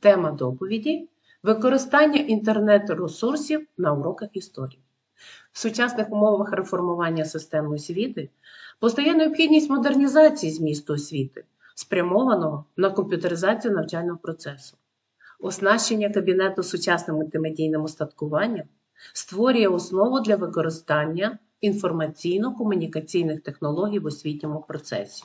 Тема доповіді використання інтернет-ресурсів на уроках історії. В сучасних умовах реформування системи освіти постає необхідність модернізації змісту освіти, спрямованого на комп'ютеризацію навчального процесу. Оснащення кабінету сучасним мультимедійним устаткуванням створює основу для використання інформаційно-комунікаційних технологій в освітньому процесі.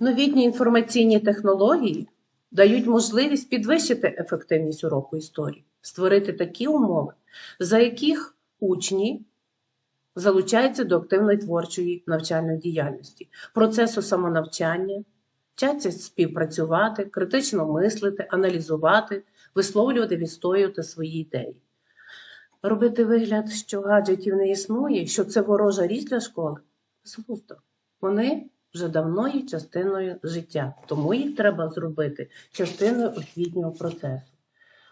Новітні інформаційні технології дають можливість підвищити ефективність уроку історії, створити такі умови, за яких учні залучаються до активної творчої навчальної діяльності, процесу самонавчання, вчаться співпрацювати, критично мислити, аналізувати, висловлювати, відстоювати свої ідеї. Робити вигляд, що гаджетів не існує, що це ворожа річ для школи. Безглуздо. Вони вже давно є частиною життя, тому їх треба зробити частиною освітнього процесу.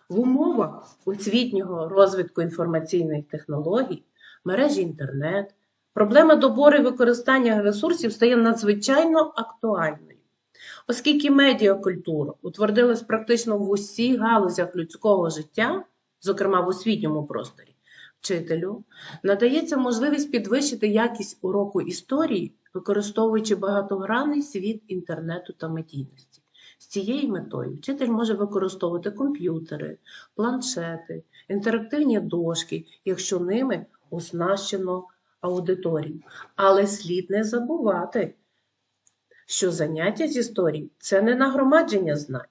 В умовах освітнього розвитку інформаційних технологій, мережі інтернет, проблема добору і використання ресурсів стає надзвичайно актуальною, оскільки медіакультура утвердилась практично в усіх галузях людського життя, зокрема в освітньому просторі. Вчителю надається можливість підвищити якість уроку історії використовуючи багатогранний світ інтернету та медійності. З цією метою вчитель може використовувати комп'ютери, планшети, інтерактивні дошки, якщо ними оснащено аудиторію. Але слід не забувати, що заняття з історії це не нагромадження знань,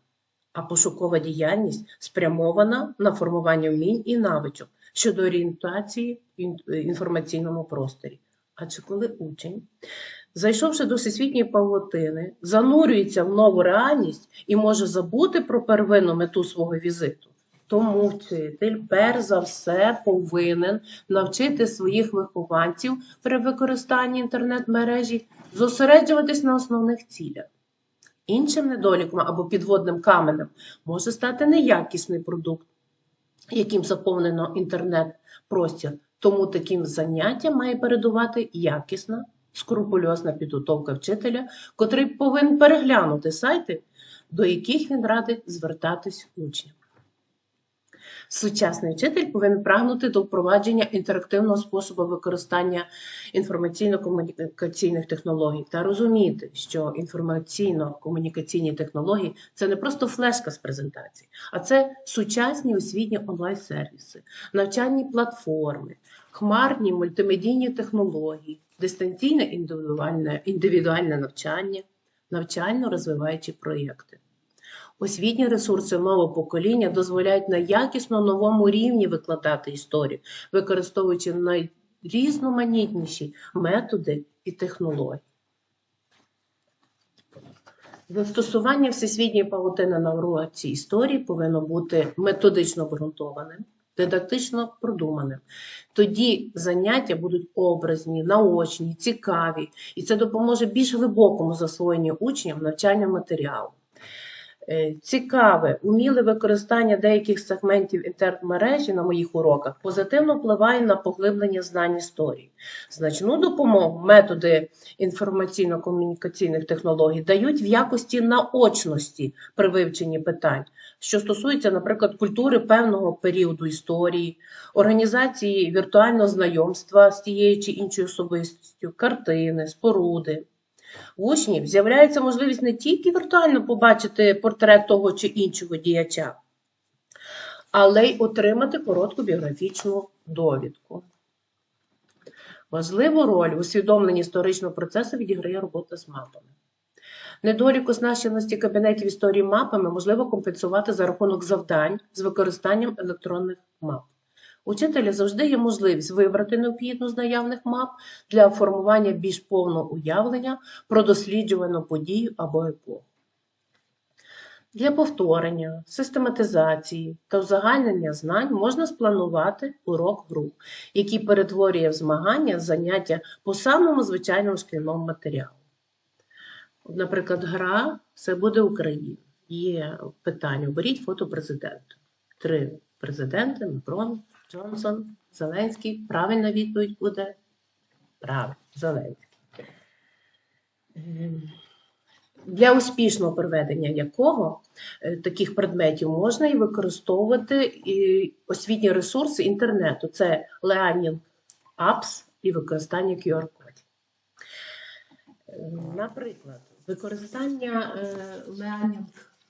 а пошукова діяльність спрямована на формування вмінь і навичок щодо орієнтації в інформаційному просторі. Адже коли учень, зайшовши до всесвітньої павутини, занурюється в нову реальність і може забути про первинну мету свого візиту, тому вчитель, перш за все, повинен навчити своїх вихованців при використанні інтернет-мережі зосереджуватись на основних цілях. Іншим недоліком або підводним каменем може стати неякісний продукт, яким заповнено інтернет-простір. Тому таким заняттям має передувати якісна, скрупульозна підготовка вчителя, котрий повинен переглянути сайти, до яких він радить звертатись учням. Сучасний вчитель повинен прагнути до впровадження інтерактивного способу використання інформаційно-комунікаційних технологій та розуміти, що інформаційно-комунікаційні технології це не просто флешка з презентації, а це сучасні освітні онлайн-сервіси, навчальні платформи, хмарні мультимедійні технології, дистанційне індивідуальне, навчання, навчально розвиваючі проєкти. Освітні ресурси нового покоління дозволяють на якісно новому рівні викладати історію, використовуючи найрізноманітніші методи і технології. Застосування всесвітньої павутини на уроці історії повинно бути методично обґрунтованим дидактично продуманим. Тоді заняття будуть образні, наочні, цікаві, і це допоможе більш глибокому засвоєнню учням навчання матеріалу. Е, цікаве, уміле використання деяких сегментів інтернет-мережі на моїх уроках позитивно впливає на поглиблення знань історії. Значну допомогу методи інформаційно-комунікаційних технологій дають в якості наочності при вивченні питань, що стосується, наприклад, культури певного періоду історії, організації віртуального знайомства з тією чи іншою особистістю, картини, споруди. Учнів з'являється можливість не тільки віртуально побачити портрет того чи іншого діяча, але й отримати коротку біографічну довідку. Важливу роль в усвідомленні історичного процесу відіграє робота з мапами. Недолік оснащеності кабінетів історії мапами можливо компенсувати за рахунок завдань з використанням електронних мап. Учителя завжди є можливість вибрати необхідну з наявних мап для формування більш повного уявлення про досліджувану подію або епоху. Для повторення, систематизації та узагальнення знань можна спланувати урок груп, який перетворює в змагання заняття по самому звичайному шкільному матеріалу. Наприклад, гра це буде Україна. Є питання: оберіть фото президента. Три президенти, Макрон, Джонсон, Зеленський. Правильна відповідь буде правильно, Зеленський. Ем, для успішного проведення якого е, таких предметів можна і використовувати і освітні ресурси інтернету. Це Learning Apps і використання QR-кодів. Е, Наприклад, використання е, Learning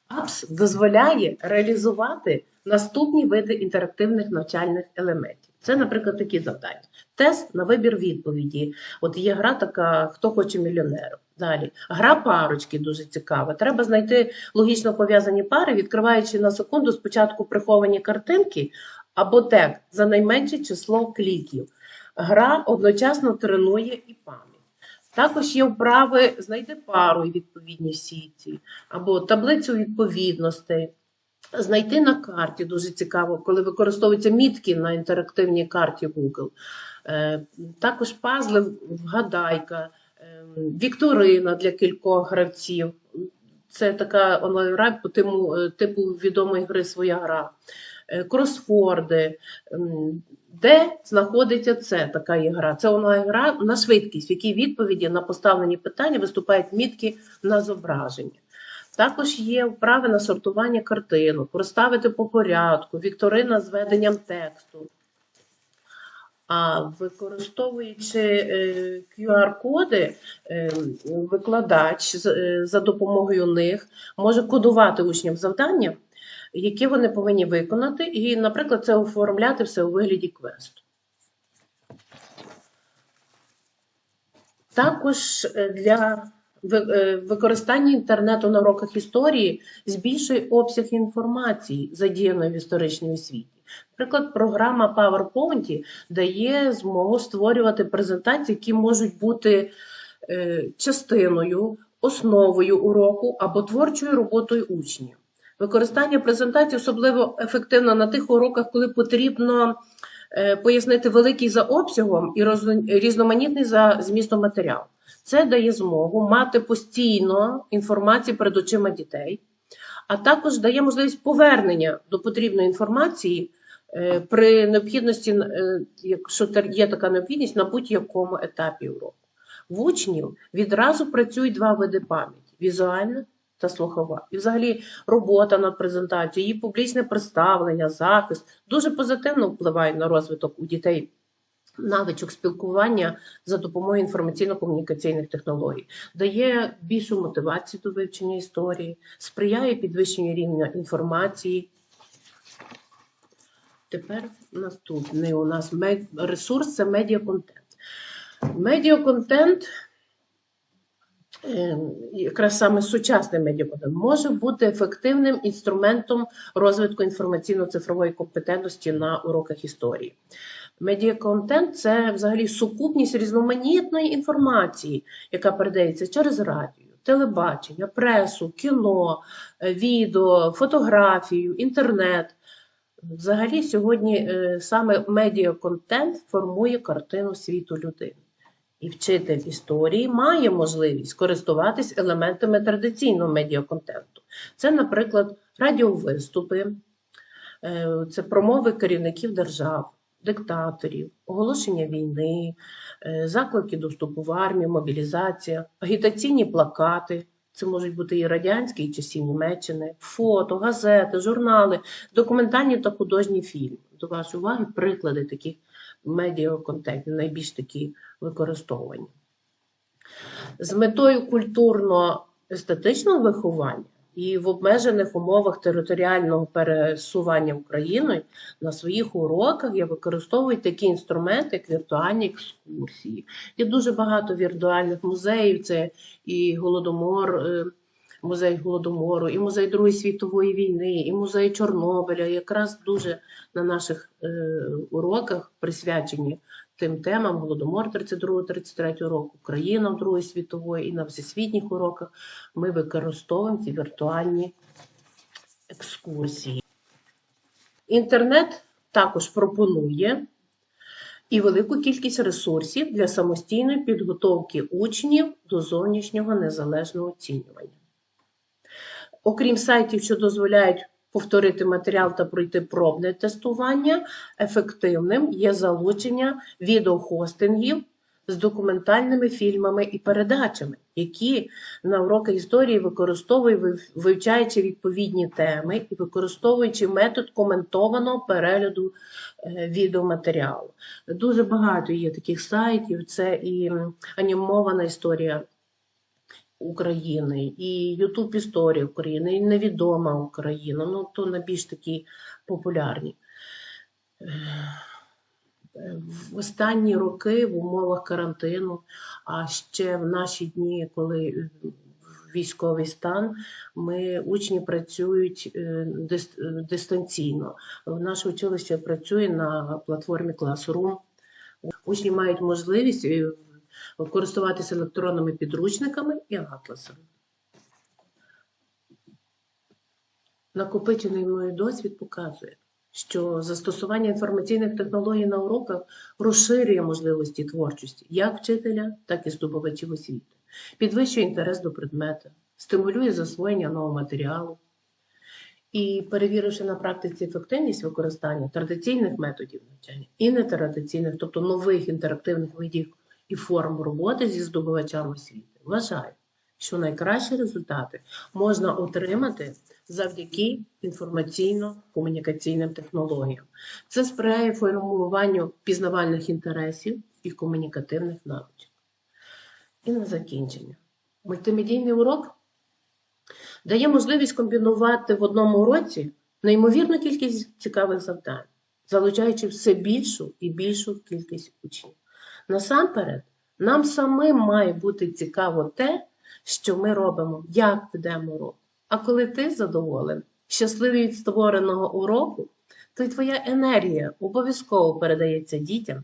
Apps дозволяє реалізувати наступні види інтерактивних навчальних елементів. Це, наприклад, такі завдання. Тест на вибір відповіді. От є гра така Хто хоче мільйонером. Далі гра парочки дуже цікава. Треба знайти логічно пов'язані пари, відкриваючи на секунду спочатку приховані картинки або тег за найменше число кліків. Гра одночасно тренує і пам'ять. Також є вправи знайти пару і відповідні сітці, або таблицю відповідностей. Знайти на карті дуже цікаво, коли використовуються мітки на інтерактивній карті Google. Е, Також пазли вгадайка, е, вікторина для кількох гравців. Це така онлайн-гра по типу, е, типу відомої гри своя гра. Кросфорди. Де знаходиться це така ігра? Це онлайн-гра на швидкість, в якій відповіді на поставлені питання виступають мітки на зображення. Також є вправи на сортування картинок, розставити по порядку, вікторина з веденням тексту. А використовуючи е, QR-коди, е, викладач е, за допомогою них може кодувати учням завдання, які вони повинні виконати, і, наприклад, це оформляти все у вигляді квесту. Також е, для е, використання інтернету на уроках історії збільшує обсяг інформації, задіяної в історичній освіті. Наприклад, програма PowerPoint дає змогу створювати презентації, які можуть бути е, частиною, основою уроку або творчою роботою учнів. Використання презентацій особливо ефективно на тих уроках, коли потрібно е, пояснити великий за обсягом і різноманітний за змістом матеріал. Це дає змогу мати постійно інформацію перед очима дітей, а також дає можливість повернення до потрібної інформації е, при необхідності, е, якщо є така необхідність, на будь-якому етапі уроку. В учнів відразу працюють два види пам'яті: візуальна та слухова. І взагалі робота над презентацією, її публічне представлення, захист дуже позитивно впливають на розвиток у дітей навичок спілкування за допомогою інформаційно-комунікаційних технологій, дає більшу мотивацію до вивчення історії, сприяє підвищенню рівня інформації. Тепер наступний у нас ресурс це медіаконтент. Медіаконтент, якраз саме сучасний медіаконтент, може бути ефективним інструментом розвитку інформаційно-цифрової компетентності на уроках історії. Медіаконтент це взагалі сукупність різноманітної інформації, яка передається через радіо, телебачення, пресу, кіно, е, відео, фотографію, інтернет. Взагалі, сьогодні е, саме медіаконтент формує картину світу людини. І вчитель історії має можливість користуватись елементами традиційного медіаконтенту. Це, наприклад, радіовиступи, е, це промови керівників держав, диктаторів, оголошення війни, е, заклики до вступу в армію, мобілізація, агітаційні плакати. Це можуть бути і радянські, і часів Німеччини, фото, газети, журнали, документальні та художні фільми. До вашої уваги приклади таких медіаконтентів, найбільш такі використовані. З метою культурно-естетичного виховання і в обмежених умовах територіального пересування Україною на своїх уроках я використовую такі інструменти, як віртуальні екскурсії. Є дуже багато віртуальних музеїв. Це і Голодомор, е, музей Голодомору, і музей Другої світової війни, і музей Чорнобиля. Якраз дуже на наших е, уроках присвячені тим темам Голодомор 32-33 року, Україна Другої світової і на всесвітніх уроках ми використовуємо ці віртуальні екскурсії. Інтернет також пропонує і велику кількість ресурсів для самостійної підготовки учнів до зовнішнього незалежного оцінювання. Окрім сайтів, що дозволяють повторити матеріал та пройти пробне тестування, ефективним є залучення відеохостингів з документальними фільмами і передачами, які на уроках історії використовують, вивчаючи відповідні теми і використовуючи метод коментованого перегляду е, відеоматеріалу. Дуже багато є таких сайтів. Це і анімована історія України, і Ютуб історія України, і невідома Україна. Ну, то найбільш такі популярні. В останні роки в умовах карантину, а ще в наші дні, коли військовий стан, ми учні працюють е, дистанційно. Наше училище працює на платформі Classroom. Учні мають можливість е, користуватися електронними підручниками і атласами. Накопичений мною досвід показує, що застосування інформаційних технологій на уроках розширює можливості творчості як вчителя, так і здобувачів освіти, підвищує інтерес до предмета, стимулює засвоєння нового матеріалу. І перевіривши на практиці ефективність використання традиційних методів навчання і нетрадиційних, тобто нових інтерактивних видів і форм роботи зі здобувачами освіти, вважаю, що найкращі результати можна отримати завдяки інформаційно-комунікаційним технологіям. Це сприяє формуванню пізнавальних інтересів і комунікативних навичок. І на закінчення. Мультимедійний урок дає можливість комбінувати в одному уроці неймовірну кількість цікавих завдань, залучаючи все більшу і більшу кількість учнів. Насамперед, нам самим має бути цікаво те, що ми робимо, як ведемо урок. А коли ти задоволений, щасливий від створеного уроку, то й твоя енергія обов'язково передається дітям,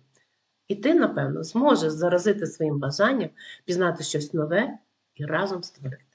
і ти, напевно, зможеш заразити своїм бажанням пізнати щось нове і разом створити.